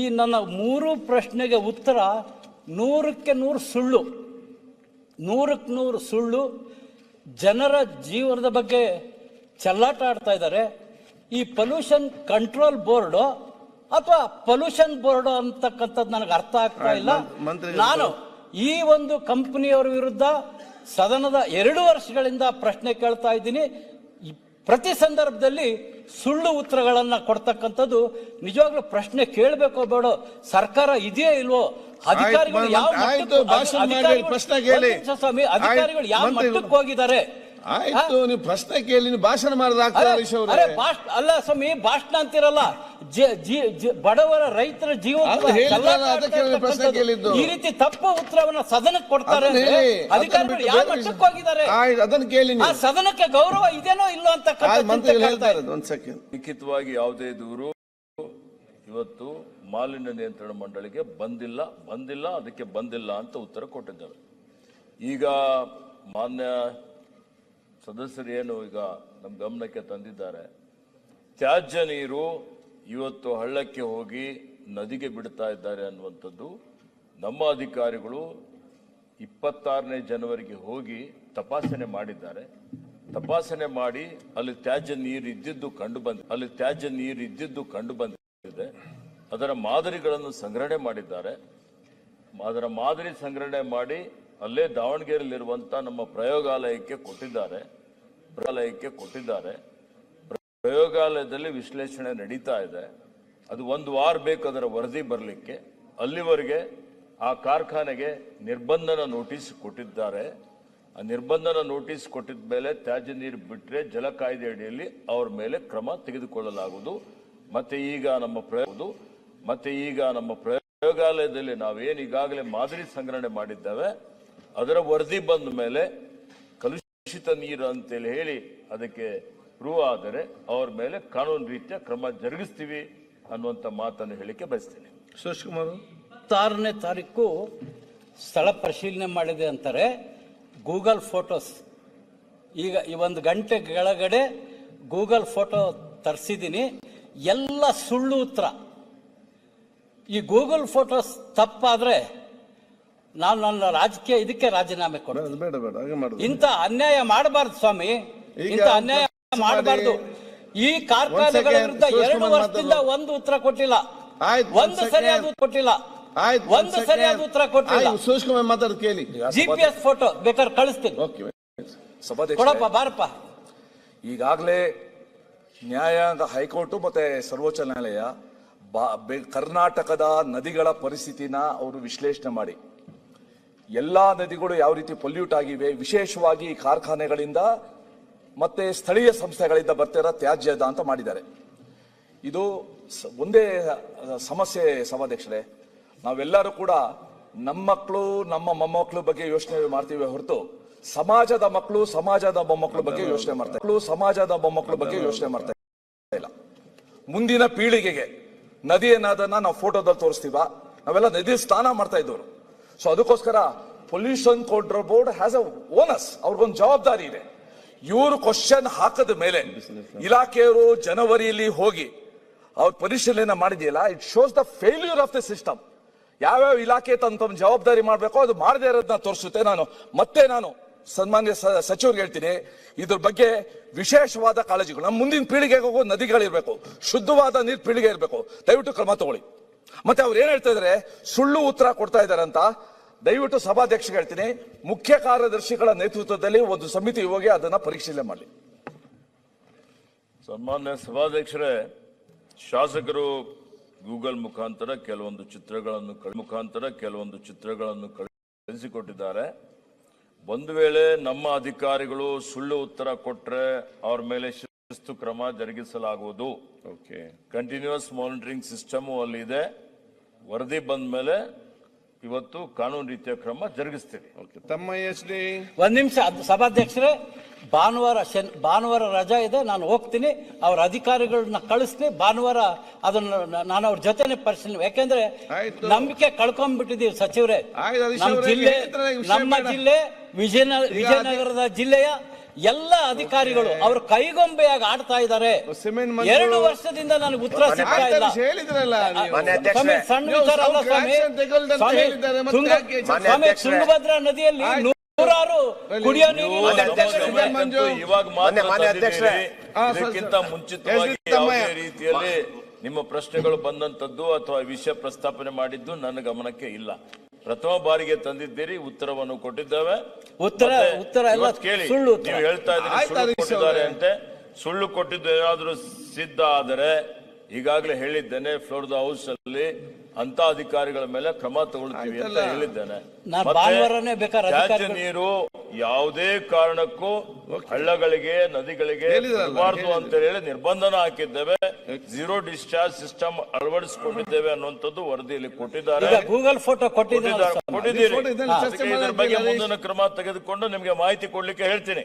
ಈ ನನ್ನ ಮೂರು ಪ್ರಶ್ನೆಗೆ ಉತ್ತರ ನೂರಕ್ಕೆ ನೂರು ಸುಳ್ಳು. ನೂರಕ್ಕೆ ನೂರು ಸುಳ್ಳು. ಜನರ ಜೀವನದ ಬಗ್ಗೆ ಚೆಲ್ಲಾಟ ಆಡ್ತಾ ಇದ್ದಾರೆ. ಈ ಪೊಲ್ಯೂಷನ್ ಕಂಟ್ರೋಲ್ ಬೋರ್ಡು ಅಥವಾ ಪೊಲ್ಯೂಷನ್ ಬೋರ್ಡ್ ಅಂತಕ್ಕಂಥದ್ದು ನನಗೆ ಅರ್ಥ ಆಗ್ತಾ ಇಲ್ಲ. ನಾನು ಈ ಒಂದು ಕಂಪನಿಯವರ ವಿರುದ್ಧ ಸದನದ ಎರಡು ವರ್ಷಗಳಿಂದ ಪ್ರಶ್ನೆ ಕೇಳ್ತಾ ಇದ್ದೀನಿ. ಪ್ರತಿ ಸಂದರ್ಭದಲ್ಲಿ ಸುಳ್ಳು ಉತ್ತರಗಳನ್ನು ಕೊಡ್ತಕ್ಕಂಥದ್ದು ನಿಜವಾಗ್ಲೂ ಪ್ರಶ್ನೆ ಕೇಳಬೇಕೋ ಬೇಡ ಸರ್ಕಾರ ಇದೆಯೇ ಇಲ್ವೋ? ಅಧಿಕಾರಿಗಳು ಯಾವ ಮಟ್ಟಕ್ಕೆ-. ಸ್ವಾಮಿ ಅಧಿಕಾರಿಗಳು ಯಾವ ಮಟ್ಟಕ್ಕೆ ಹೋಗಿದ್ದಾರೆ? ಆಯ್ತು ನೀವು ಪ್ರಶ್ನೆ ಕೇಳಿ ನೀವು ಭಾಷಣ ಮಾಡಿದ್ರೆ ಅರೆ ಭಾಷ್- ಅಲ್ಲ ಸ್ವಾಮಿ ಭಾಷಣ ಅಂತಿರಲ್ಲ ಜಿ- ಜಿ- ಜಿ- ಬಡವರ ರೈತರ ಜೀವ ಅದು ಹೇಳಿದ್ರಲ್ಲ, ಅದಕ್ಕೆ ನಾನು ಪ್ರಶ್ನೆ ಕೇಳಿದ್ದು. ಈ ರೀತಿ ತಪ್ಪು ಉತ್ತರವನ್ನ ಸದನಕ್ಕೆ ಕೊಡ್ತಾರೆ ಅದನ್ನ ಅಂದ್ರೆ ಹೇಳಿ. ಅಧಿಕಾರಿಗಳು ಯಾವ ಮಟ್ಟಕ್ಕೆ ಹೋಗಿದ್ದಾರೆ? ಆಯ್ತು ಅದನ್ನ ಕೇಳಿ ಆ ನೀವು. ಸದನಕ್ಕೆ ಗೌರವ ಇದೇನೋ ಇಲ್ಲೋ ಅಂತ ಮಂತ್ರಿಗಳು ಹೇಳ್ತಾರೆ ಒಂದ್ ಸೆಕೆಂಡ್ ಲಿಖಿತವಾಗಿ ಯಾವುದೇ ದೂರು ಇವತ್ತು ಮಾಲಿನ್ಯ ನಿಯಂತ್ರಣ ಮಂಡಳಿಗೆ ಬಂದಿಲ್ಲ ಬಂದಿಲ್ಲ ಅದಕ್ಕೆ ಬಂದಿಲ್ಲ ಅಂತ ಉತ್ತರ ಕೊಟ್ಟಿದ್ದಾರೆ. ಈಗ ಮಾನ್ಯ ಸದಸ್ಯರು ಏನು ಈಗ ನಮ್ಮ ಗಮನಕ್ಕೆ ತಂದಿದ್ದಾರೆ. ತ್ಯಾಜ್ಯ ನೀರು ಇವತ್ತು ಹಳ್ಳಕ್ಕೆ ಹೋಗಿ ನದಿಗೆ ಬಿಡ್ತಾ ಇದ್ದಾರೆ ಅನ್ನುವಂಥದ್ದು ನಮ್ಮ ಅಧಿಕಾರಿಗಳು ಇಪ್ಪತ್ತಾರನೇ ಜನವರಿಗೆ ಹೋಗಿ ತಪಾಸಣೆ ಮಾಡಿದ್ದಾರೆ. ತಪಾಸಣೆ ಮಾಡಿ ಅಲ್ಲಿ ತ್ಯಾಜ್ಯ ನೀರು ಇದ್ದಿದ್ದು ಕಂಡು ಬಂದ, ಅಲ್ಲಿ ತ್ಯಾಜ್ಯ ನೀರು ಇದ್ದಿದ್ದು ಕಂಡು ಬಂದಿದೆ. ಅದರ ಮಾದರಿಗಳನ್ನು ಸಂಗ್ರಹಣೆ ಮಾಡಿದ್ದಾರೆ. ಅದರ ಮಾದರಿ ಸಂಗ್ರಹಣೆ ಮಾಡಿ ಅಲ್ಲೇ ದಾವಣಗೆರೆಯಲ್ಲಿರುವಂಥ ನಮ್ಮ ಪ್ರಯೋಗಾಲಯಕ್ಕೆ ಕೊಟ್ಟಿದ್ದಾರೆ. ಪ್ರಯೋಗಾಲಯಕ್ಕೆ ಕೊಟ್ಟಿದ್ದಾರೆ. ಪ್ರಯೋಗಾಲಯದಲ್ಲಿ ವಿಶ್ಲೇಷಣೆ ನಡೀತಾ ಇದೆ. ಅದು ಒಂದು ವಾರ ಬೇಕು ಅದರ ವರದಿ ಬರಲಿಕ್ಕೆ. ಅಲ್ಲಿವರೆಗೆ ಆ ಕಾರ್ಖಾನೆಗೆ ನಿರ್ಬಂಧನ ನೋಟಿಸ್ ಕೊಟ್ಟಿದ್ದಾರೆ. ಆ ನಿರ್ಬಂಧನ ನೋಟಿಸ್ ಕೊಟ್ಟಿದ ಮೇಲೆ ತ್ಯಾಜ್ಯ ನೀರು ಬಿಟ್ಟರೆ ಜಲ ಕಾಯ್ದೆ ಅಡಿಯಲ್ಲಿ ಅವ್ರ ಮೇಲೆ ಕ್ರಮ ತೆಗೆದುಕೊಳ್ಳಲಾಗುವುದು. ಮತ್ತೆ ಈಗ ನಮ್ಮ ಪ್ರಯೋಗದು ಮತ್ತೆ ಈಗ ನಮ್ಮ ಪ್ರಯೋಗಾಲಯದಲ್ಲಿ ನಾವೇನು ಈಗಾಗಲೇ ಮಾದರಿ ಸಂಗ್ರಹಣೆ ಮಾಡಿದ್ದೇವೆ. ಅದರ ವರದಿ ಬಂದ ಮೇಲೆ ಕಲುಷಿತ ನೀರು ಅಂತೇಳಿ ಹೇಳಿ ಅದಕ್ಕೆ ಪ್ರೂವ್ ಆದರೆ ಅವ್ರ ಮೇಲೆ ಕಾನೂನು ರೀತಿಯ ಕ್ರಮ ಜರುಗಿಸ್ತೀವಿ ಅನ್ನುವಂಥ ಮಾತನ್ನು ಹೇಳಿಕೆ ಬಯಸ್ತೇನೆ. ಸುರೇಶ್ ಕುಮಾರ್ ಇಪ್ಪತ್ತಾರನೇ ತಾರೀಕು ಸ್ಥಳ ಪರಿಶೀಲನೆ ಮಾಡಿದೆ ಅಂತಾರೆ. Google photos. ಈಗ ಈ ಒಂದು ಗಂಟೆ ಕೆಳಗಡೆ ಗೂಗಲ್ ಫೋಟೋ ತರಿಸಿದ್ದೀನಿ. ಎಲ್ಲ ಸುಳ್ಳು ಉತ್ತರ. ಈ ಗೂಗಲ್ ಫೋಟೋಸ್ ತಪ್ಪಾದ್ರೆ ನಾನು ನನ್ನ ರಾಜಕೀಯ ಇದಕ್ಕೆ ರಾಜೀನಾಮೆ ಕೊಡ್ತೀನಿ. ಬೇಡ ಬೇಡ ಹಾಗೆ ಮಾಡುದು. ಇಂಥ ಅನ್ಯಾಯ ಮಾಡಬಾರ್ದು ಸ್ವಾಮಿ. ಇಂತ ಇಂಥ ಅನ್ಯಾಯ ಮಾಡಿ. ಮಾಡಬಾರ್ದು. ಈ ಕಾರ್ಖಾನೆಗಳ ವಿರುದ್ಧ ಎರಡು ವರ್ಷದಿಂದ ಮಾತಾಡು. ಒಂದು ಉತ್ತರ ಕೊಟ್ಟಿಲ್ಲ. ಆಯ್ತು, ಒಂದ್. ಸರಿಯಾದ ಉತ್ತರ ಕೊಟ್ಟಿಲ್ಲ. ಆಯ್ತು ಒಂದು ಸರಿಯಾದ ಉತ್ತರ ಕೊಟ್ಟಿಲ್ಲ. ಆಯ್ತು ಸುರೇಶ್ ಕುಮಾರ್ ಮಾತಾಡೋದು ಕೇಳಿ. ಜಿಪಿಎಸ್ ಫೋಟೋ ಬೇಕಾದ್ರೆ ಕಳಿಸ್ತೀನಿ. ಓಕೆ ಸಭಾಧ್ಯಕ್ಷ ಕೊಡಪ್ಪ ಬಾರಪ್ಪ. ಈಗಾಗಲೇ ನ್ಯಾಯಾಂಗ ಹೈಕೋರ್ಟ್ ಮತ್ತೆ ಸರ್ವೋಚ್ಚ ನ್ಯಾಯಾಲಯ ಬಾ- ಬೆ- ಕರ್ನಾಟಕದ ನದಿಗಳ ಪರಿಸ್ಥಿತಿನ ಅವರು ವಿಶ್ಲೇಷಣೆ ಮಾಡಿ. ಎಲ್ಲಾ ನದಿಗಳು ಯಾವ ರೀತಿ ಪೊಲ್ಯೂಟ್ ಆಗಿವೆ ವಿಶೇಷವಾಗಿ ಕಾರ್ಖಾನೆಗಳಿಂದ ಮತ್ತೆ ಸ್ಥಳೀಯ ಸಂಸ್ಥೆಗಳಿಂದ ಬರ್ತಿರೋ ತ್ಯಾಜ್ಯದ ಅಂತ ಮಾಡಿದ್ದಾರೆ. ಇದು ಒಂದೇ ಸಮಸ್ಯೆ ಸಭಾಧ್ಯಕ್ಷರೇ. ನಾವೆಲ್ಲರೂ ಕೂಡ ನಮ್ಮ ಮಕ್ಕಳು ನಮ್ಮ ಮೊಮ್ಮಕ್ಕಳು ಬಗ್ಗೆ ಯೋಚನೆ ಮಾಡ್ತೀವಿ ಹೊರತು ಸಮಾಜದ ಮಕ್ಕಳು ಸಮಾಜದ ಮೊಮ್ಮಕ್ಕಳ ಬಗ್ಗೆ ಯೋಚನೆ ಮಾಡ್ತಾರೆ ಮಕ್ಕಳು ಸಮಾಜದ ಮೊಮ್ಮಕ್ಕಳ ಬಗ್ಗೆ ಯೋಚನೆ ಮಾಡ್ತಾ ಇಲ್ಲ. ಮುಂದಿನ ಪೀಳಿಗೆಗೆ ನದಿ ಏನಾದನ್ನ ನಾವು ಫೋಟೋದಲ್ಲಿ ತೋರಿಸ್ತೀವ? ನಾವೆಲ್ಲ ನದಿ ಸ್ನಾನ ಮಾಡ್ತಾ ಇದ್ದವರು. ಸೊ ಅದಕ್ಕೋಸ್ಕರ pollution control board has a onus ಅವ್ರಿಗೊಂದು ಜವಾಬ್ದಾರಿ ಇದೆ. ಇವರು ಕ್ವಶನ್ ಹಾಕದ ಮೇಲೆ ಇಲಾಖೆಯವರು ಜನವರಿಯಲ್ಲಿ ಹೋಗಿ ಅವ್ರ ಪರಿಶೀಲನೆ ಮಾಡಿದೆಯಲ್ಲ it shows the failure of the system ಯಾವ್ಯಾವ ಇಲಾಖೆ ತಮ್ಮ ತಮ್ಮ ಜವಾಬ್ದಾರಿ ಮಾಡಬೇಕೋ ಅದು ಮಾಡದೇ ಇರೋದನ್ನ ತೋರಿಸುತ್ತೆ ನಾನು. ಮತ್ತೆ ನಾನು ಸನ್ಮಾನ್ಯ ಸಚಿವರಿಗೆ ಹೇಳ್ತೀನಿ, ಇದ್ರ ಬಗ್ಗೆ ವಿಶೇಷವಾದ ಕಾಳಜಿಗಳು. ನಮ್ಮ ಮುಂದಿನ ಪೀಳಿಗೆಗೆ ಹೋಗೋ ನದಿಗಳಿರಬೇಕು, ಶುದ್ಧವಾದ ನೀರು ಪೀಳಿಗೆ ಇರಬೇಕು. ದಯವಿಟ್ಟು ಕ್ರಮ ತಗೊಳ್ಳಿ. ಮತ್ತೆ ಅವ್ರು ಏನ್ ಹೇಳ್ತಾ ಇದಾರೆ? ಸುಳ್ಳು ಉತ್ತರ ಕೊಡ್ತಾ ಇದ್ದಾರೆ ಅಂತ ದಯವಿಟ್ಟು ಸಭಾಧ್ಯಕ್ಷ ಹೇಳ್ತೀನಿ. ಮುಖ್ಯ ಕಾರ್ಯದರ್ಶಿಗಳ ನೇತೃತ್ವದಲ್ಲಿ ಒಂದು ಸಮಿತಿ ಹೋಗಿ ಅದನ್ನ ಪರಿಶೀಲನೆ ಮಾಡಿ. ಸನ್ಮಾನ್ಯ ಸಭಾಧ್ಯಕ್ಷರೇ ಶಾಸಕರು ಗೂಗಲ್ ಮುಖಾಂತರ ಕೆಲವೊಂದು ಚಿತ್ರಗಳನ್ನು ಕಳ್- ಮುಖಾಂತರ ಕೆಲವೊಂದು ಚಿತ್ರಗಳನ್ನು ಕಳಿಸಿಕೊಟ್ಟಿದ್ದಾರೆ. ಒಂದು ವೇಳೆ ನಮ್ಮ ಅಧಿಕಾರಿಗಳು ಸುಳ್ಳು ಉತ್ತರ ಕೊಟ್ಟರೆ ಅವ್ರ ಮೇಲೆ ಶಿಸ್ತು ಕ್ರಮ ಜರುಗಿಸಲಾಗುವುದು. ಓಕೆ. ಕಂಟಿನ್ಯೂಸ್ ಮಾನಿಟರಿಂಗ್ ಸಿಸ್ಟಮ್ ಅಲ್ಲಿ ಇದೆ. ವರದಿ ಬಂದ ಮೇಲೆ ಇವತ್ತು ಕಾನೂನು ರೀತಿಯ ಕ್ರಮ ಜರುಗಿಸ್ತೀವಿ ಓಕೆ ತಮ್ಮ ಎಸ್ ಡಿ ಒಂದ್ ನಿಮಿಷ ಅದು ಸಭಾಧ್ಯಕ್ಷರೇ ಭಾನುವಾರ ಶನ್ ಭಾನುವಾರ ರಜಾ ಇದೆ ನಾನು ಹೋಗ್ತೀನಿ ಅವ್ರ ಅಧಿಕಾರಿಗಳನ್ನ ಕಳಿಸ್ತೀನಿ ಭಾನುವಾರ ಅದನ್ನ ನ- ನಾನು ಅವ್ರ ಜೊತೆನೆ ಪರಿಶೀಲನೆ ಯಾಕೆಂದ್ರೆ ಆಯ್ತು. ನಂಬಿಕೆ ಕಳ್ಕೊಂಡ್ಬಿಟ್ಟಿದೀವಿ ಸಚಿವರೇ ಆಯ್ತು, ಹರೀಶ್ ನಮ್ಮ ಅವರೇ, ಜಿಲ್ಲೆ ಈ ವಿಷಯ ನಮ್ಮ ಬೇಡ. ಜಿಲ್ಲೆ ವಿಜಯನ ಈಗ ವಿಜಯನಗರದ ಜಿಲ್ಲೆಯ ಎಲ್ಲ ಅಧಿಕಾರಿಗಳು ಅವರು ಕೈಗೊಂಬೆಯಾಗಿ ಆಡ್ತಾ ಇದ್ದಾರೆ. ಸಿಮೆಂಟ್ ಮಂಜು- ಎರಡು ವರ್ಷದಿಂದ ನನಗೆ ಉತ್ತರ ಸಿಗ್ತಾ ಇಲ್ಲ. ಸ್ವಾಮಿ, ಸಣ್ಣ ವಿಚಾರ ಅಲ್ಲ ಸ್ವಾಮಿ. ಸ್ವಾಮಿ. ತುಂಗಭದ್ರಾ ನದಿಯಲ್ಲಿ. ನೂರಾರು ಕುಡಿಯೋ ನೀರು. ಇವಾಗ ಇದಕ್ಕಿಂತ ಮುಂಚಿತವಾಗಿ ಯಾವುದೇ ರೀತಿಯಲ್ಲಿ ನಿಮ್ಮ ಪ್ರಶ್ನೆಗಳು ಬಂದಂತದ್ದು ಅಥವಾ ವಿಷಯ ಪ್ರಸ್ತಾಪನೆ ಮಾಡಿದ್ದು ನನ್ನ ಗಮನಕ್ಕೆ ಇಲ್ಲ. ಪ್ರಥಮ ಬಾರಿಗೆ ತಂದಿದ್ದೀರಿ ಉತ್ತರವನ್ನು ಕೊಟ್ಟಿದ್ದಾವೆ. ಉತ್ತರ ಉತ್ತರ ಎಲ್ಲ ಇವತ್ತು ಕೇಳಿ ಸುಳ್ಳು ಉತ್ತರ. ನೀವು ಹೇಳ್ತಾ ಇದ್ದೀರಿ ಸುಳ್ಳು ಕೊಟ್ಟಿದ್ದಾರೆ ಅಂತೆ. ಸುಳ್ಳು ಕೊಟ್ಟಿದ್ದು ಏನಾದರೂ ಸಿದ್ಧ ಆದರೆ ಈಗಾಗಲೇ ಹೇಳಿದ್ದೇನೆ ಫ್ಲೋರ್ ದ ಹೌಸ್ ಅಲ್ಲಿ ಅಂತ ಅಧಿಕಾರಿಗಳ ಮೇಲೆ ಕ್ರಮ ತಗೊಳ್ತೀವಿ ಅಂತ ಹೇಳಿದ್ದೇನೆ. ತ್ಯಾಜ್ಯ ನೀರು ಯಾವುದೇ ಕಾರಣಕ್ಕೂ ಹಳ್ಳಗಳಿಗೆ ನದಿಗಳಿಗೆ ಬಾರದು ಅಂತ ಹೇಳಿ ನಿರ್ಬಂಧನ ಹಾಕಿದ್ದೇವೆ. ಝೀರೋ ಡಿಸ್ಚಾರ್ಜ್ ಸಿಸ್ಟಮ್ ಅಳವಡಿಸಿಕೊಂಡಿದ್ದೇವೆ ಅನ್ನುವಂಥದ್ದು ವರದಿಯಲ್ಲಿ ಕೊಟ್ಟಿದ್ದಾರೆ. ಗೂಗಲ್ ಫೋಟೋ ಕೊಟ್ಟಿದ್ದಾರೆ ಕೊಟ್ಟಿದ್ದಾರೆ. ಮುಂದಿನ ಕ್ರಮ ತೆಗೆದುಕೊಂಡು ನಿಮಗೆ ಮಾಹಿತಿ ಕೊಡ್ಲಿಕ್ಕೆ ಹೇಳ್ತೀನಿ.